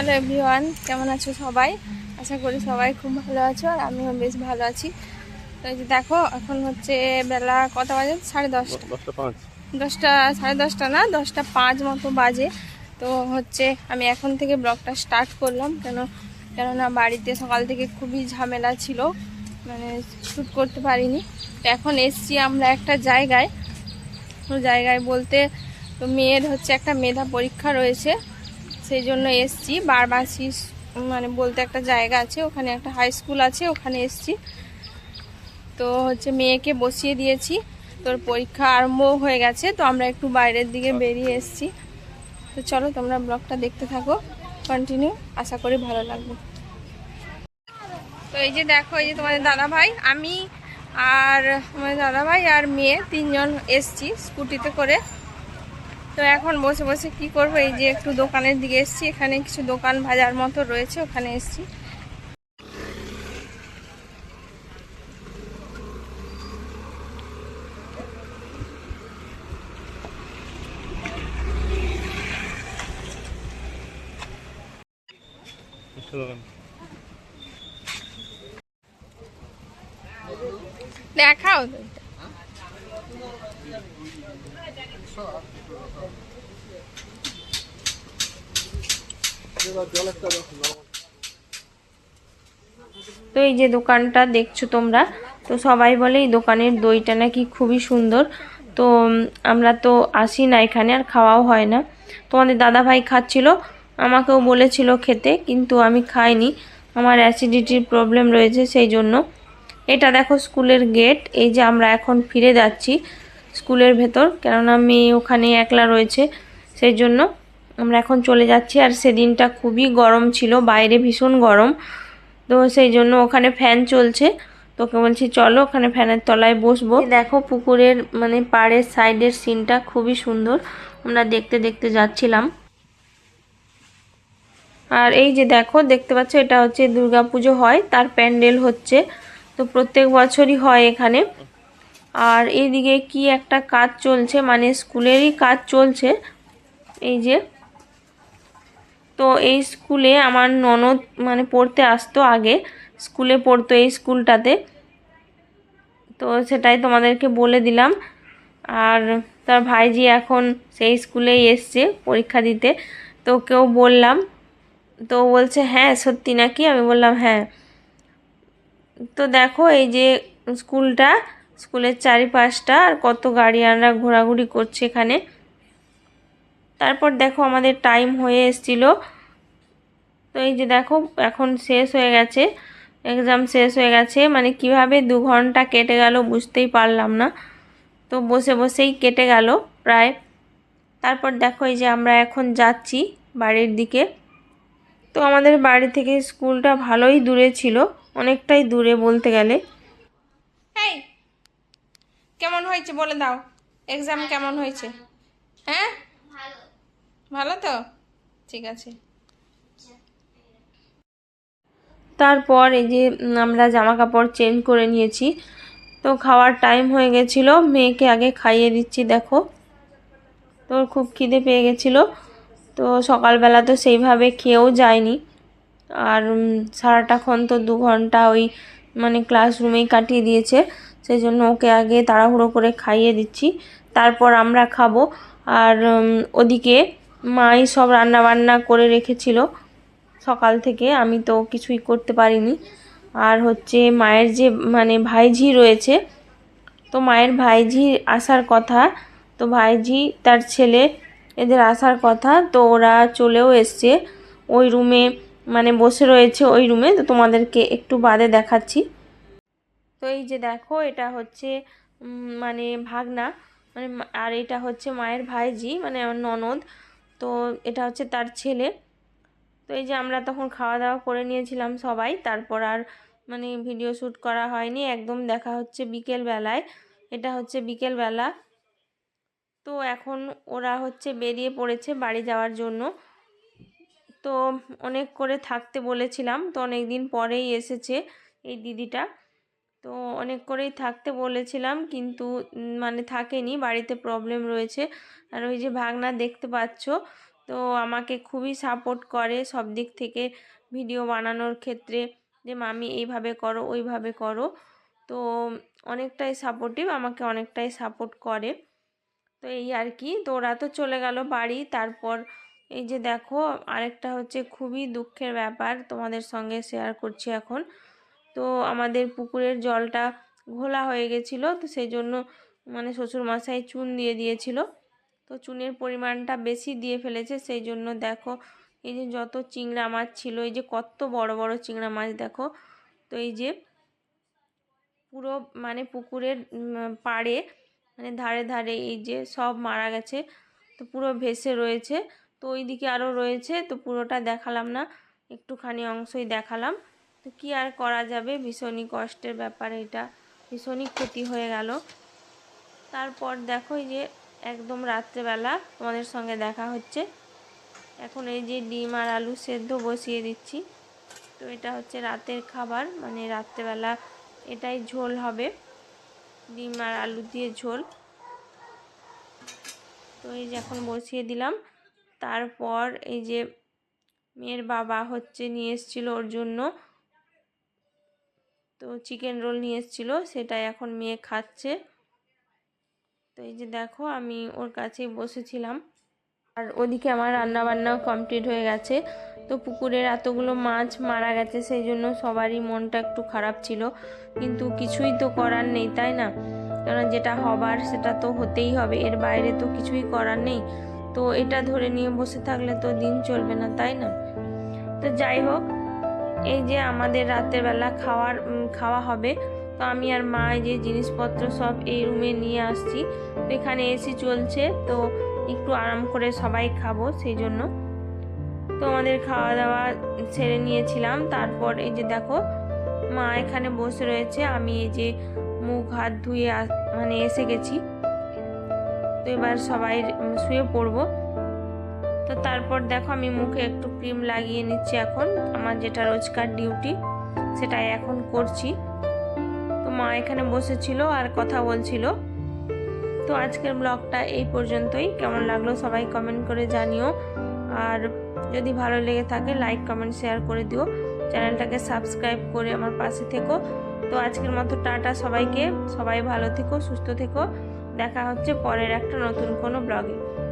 Hello everyone কেমন আছো সবাই? আশা করি সবাই খুব ভালো আছো আর আমিও বেশ ভালো আছি। তো এই যে দেখো এখন হচ্ছে বেলা কত বাজে? সাড়ে দশটা। দশটা সাড়ে দশটা না? দশটা পাঁচ মতো বাজে। তো হচ্ছে আমি এখন থেকে ব্লগটা স্টার্ট করলাম কেন কেননা বাড়িতে সকাল থেকে খুবই ঝামেলা ছিল মানে শ্যুট করতে পারিনি। তো এখন এসছি আমরা একটা জায়গায়। জায়গায় বলতে তো মেয়ের হচ্ছে একটা মেধা পরীক্ষা রয়েছে। সেই জন্য এসছি। বারবাসি মানে বলতে একটা জায়গা আছে ওখানে একটা হাই স্কুল আছে ওখানে এসছি। তো হচ্ছে মেয়েকে বসিয়ে দিয়েছি। তোর পরীক্ষা আরম্ভ হয়ে গেছে তো আমরা একটু বাইরের দিকে বেরিয়ে এসছি। তো চলো তোমরা ব্লগটা দেখতে থাকো কন্টিনিউ আশা করি ভালো লাগবে। তো এই যে দেখো এই যে তোমাদের দাদা ভাই আমি আর তোমাদের দাদা ভাই আর মেয়ে তিনজন এসছি স্কুটিতে করে। তো এখন বসে বসে কি করব? এই যে একটু দোকানের দিকে এসছি, এখানে কিছু দোকান ভাজার মতো রয়েছে, ওখানে এসছি। দেখাও তো এই যে দোকানটা দেখছ তোমরা, তো সবাই বলে এই দোকানের দইটা নাকি খুবই সুন্দর। তো আমরা তো আসি না এখানে, আর খাওয়াও হয় না। তোমাদের দাদা ভাই খাচ্ছিল, আমাকেও বলেছিল খেতে, কিন্তু আমি খাইনি। আমার অ্যাসিডিটির প্রবলেম রয়েছে সেই জন্য। এটা দেখো স্কুলের গেট, এই যে আমরা এখন ফিরে যাচ্ছি স্কুলের ভেতর, কেননা মেয়ে ওখানে একলা রয়েছে সেই জন্য। আমরা এখন চলে যাচ্ছি আর সেদিনটা খুবই গরম ছিল, বাইরে ভীষণ গরম। তো সেই জন্য ওখানে ফ্যান চলছে। তোকে বলছি, চলো ওখানে ফ্যানের তলায় বসবো। দেখো পুকুরের মানে পাড়ের সাইডের সিনটা খুবই সুন্দর। আমরা দেখতে দেখতে যাচ্ছিলাম। আর এই যে দেখো, দেখতে পাচ্ছ, এটা হচ্ছে দুর্গাপুজো হয়, তার প্যান্ডেল হচ্ছে। তো প্রত্যেক বছরই হয় এখানে। আর এইদিকে কি একটা কাজ চলছে মানে স্কুলেরই কাজ চলছে। এই যে তো এই স্কুলে আমার ননদ মানে পড়তে আসতো আগে, স্কুলে পড়তো এই স্কুলটাতে। তো সেটাই তোমাদেরকে বলে দিলাম। আর তার ভাইজি এখন সেই স্কুলেই এসছে পরীক্ষা দিতে। তো কেউ বললাম, তো বলছে হ্যাঁ সত্যি নাকি? আমি বললাম হ্যাঁ। তো দেখো এই যে স্কুলটা, স্কুলের চারিপাশটা আর কত গাড়িয়ানরা ঘোরাঘুরি করছে এখানে। তারপর দেখো আমাদের টাইম হয়ে এসছিল। তো এই যে দেখো এখন শেষ হয়ে গেছে। এক্সাম শেষ হয়ে গেছে। মানে কীভাবে দু ঘণ্টা কেটে গেল বুঝতেই পারলাম না। তো বসে বসেই কেটে গেল প্রায়। তারপর দেখো এই যে আমরা এখন যাচ্ছি বাড়ির দিকে। তো আমাদের বাড়ি থেকে স্কুলটা ভালোই দূরে ছিল অনেকটাই দূরে বলতে গেলে। এই কেমন হয়েছে বলে দাও। এক্সাম কেমন হয়েছে? হ্যাঁ? ভালো তো? ঠিক আছে। তারপর এই যে আমরা জামা কাপড় চেঞ্জ করে নিয়েছি। তো খাওয়ার টাইম হয়ে গেছিল, মেয়েকে আগে খাইয়ে দিচ্ছি, দেখো। তোর খুব খিদে পেয়ে গেছিল। তো সকালবেলা তো সেইভাবে খেয়েও যায়নি। আর সারাটাক্ষণ তো দু ঘণ্টা ওই মানে ক্লাসরুমেই কাটিয়ে দিয়েছে। সেই জন্য ওকে আগে তাড়াহুড়ো করে খাইয়ে দিচ্ছি। তারপর আমরা খাব। আর ওদিকে মাই সব রান্না বান্না করে রেখেছিল। সকাল থেকে আমি তো কিছুই করতে পারিনি। আর হচ্ছে মায়ের যে মানে ভাইঝি রয়েছে, তো মায়ের ভাইঝি আসার কথা, তো ভাইঝি তার ছেলে এদের আসার কথা, তো ওরা চলেও এসছে। ওই রুমে মানে বসে রয়েছে ওই রুমে, তো তোমাদেরকে একটু বাদে দেখাচ্ছি। তো এই যে দেখো, এটা হচ্ছে মানে ভাগনা মানে আর এটা হচ্ছে মায়ের ভাইজি মানে আমার ননদ। তো এটা হচ্ছে তার ছেলে। তো এই যে আমরা তখন খাওয়া দাওয়া করে নিয়েছিলাম সবাই। তারপর আর মানে ভিডিও শ্যুট করা হয়নি, একদম দেখা হচ্ছে বিকেল বেলায় এটা হচ্ছে বিকেল বেলা তো এখন ওরা হচ্ছে বেরিয়ে পড়েছে বাড়ি যাওয়ার জন্য। তো অনেক করে থাকতে বলেছিলাম। তো অনেক দিন পরেই এসেছে এই দিদিটা। তো অনেক করেই থাকতে বলেছিলাম কিন্তু মানে থাকেনি, বাড়িতে প্রবলেম রয়েছে। আর ওই যে ভাগনা দেখতে পাচ্ছ, তো আমাকে খুবই সাপোর্ট করে সব দিক থেকে ভিডিও বানানোর ক্ষেত্রে যে, মামি, এইভাবে করো, ওইভাবে করো। তো অনেকটাই সাপোর্টিভ আমাকে অনেকটাই সাপোর্ট করে। তো এই আর কি, তো ওরা তো চলে গেল বাড়ি। তারপর এই যে দেখো, আরেকটা হচ্ছে খুবই দুঃখের ব্যাপার তোমাদের সঙ্গে শেয়ার করছি এখন। তো আমাদের পুকুরের জলটা ঘোলা হয়ে গেছিল, তো সেই জন্য মানে শ্বশুরমশাই চুন দিয়ে দিয়েছিল। তো চুনের পরিমাণটা বেশি দিয়ে ফেলেছে, সেই জন্য দেখো এই যে যত চিংড়া মাছ ছিল, এই যে কত বড় বড় চিংড়া মাছ দেখো, তো এই যে পুরো মানে পুকুরের পাড়ে মানে ধারে ধারে এই যে সব মারা গেছে, তো পুরো ভেসে রয়েছে। তো ওই দিকে আরও রয়েছে, তো পুরোটা দেখালাম না, একটুখানি অংশই দেখালাম। তো কি আর করা যাবে? ভীষণই কষ্টের ব্যাপার এটা। ভীষণই ক্ষতি হয়ে গেল। তারপর দেখো এই যে একদম রাত্রেবেলা তোমাদের সঙ্গে দেখা হচ্ছে। এখন এই যে ডিম আর আলু সেদ্ধ বসিয়ে দিচ্ছি। তো এটা হচ্ছে রাতের খাবার মানে রাত্রেবেলা এটাই ঝোল হবে। ডিম আর আলু দিয়ে ঝোল। তো এই যে এখন বসিয়ে দিলাম। তারপর এই যে মেয়ের বাবা হচ্ছে নিয়ে এসেছিল ওর জন্য। তো চিকেন রোল নিয়ে এসেছিল সেটাই এখন মেয়ে খাচ্ছে। তো এই যে দেখো, আমি ওর কাছেই বসেছিলাম। আর ওদিকে আমার রান্না বান্নাও কমপ্লিট হয়ে গেছে। তো পুকুরের এতগুলো মাছ মারা গেছে, সেই জন্য সবারই মনটা একটু খারাপ ছিল। কিন্তু কিছুই তো করার নেই, তাই না? কারণ যেটা হবার, সেটা তো হতেই হবে। এর বাইরে তো কিছুই করার নেই। তো এটা ধরে নিয়ে বসে থাকলে তো দিন চলবে না, তাই না? তো যাই হোক এই যে আমাদের রাতের বেলা খাওয়ার খাওয়া হবে, তো আমি আর মা যে জিনিসপত্র সব এই রুমে নিয়ে আসছি, তো এখানে এসি চলছে, তো একটু আরাম করে সবাই খাব, সেই জন্য। তো আমাদের খাওয়া দাওয়া ছেড়ে নিয়েছিলাম, তারপর এই যে দেখো, মা এখানে বসে রয়েছে, আমি এই যে মুখ হাত ধুয়ে মানে এসে গেছি। তো এবার সবাই শুয়ে পড়ব। তো তারপর দেখো আমি মুখে একটু ক্রিম লাগিয়ে নিচ্ছি এখন। আমার যেটা রোজকার ডিউটি, সেটাই এখন করছি। তো মা এখানে বসেছিল আর কথা বলছিল। তো আজকের ব্লগটা এই পর্যন্তই। কেমন লাগল সবাই কমেন্ট করে জানিও। আর যদি ভালো লেগে থাকে লাইক কমেন্ট শেয়ার করে দিও। চ্যানেলটাকে সাবস্ক্রাইব করে আমার পাশে থেকো। তো আজকের মতো টাটা সবাইকে। সবাই ভালো থেকো, সুস্থ থেকো। দেখা হচ্ছে পরের একটা নতুন কোনো ব্লগে।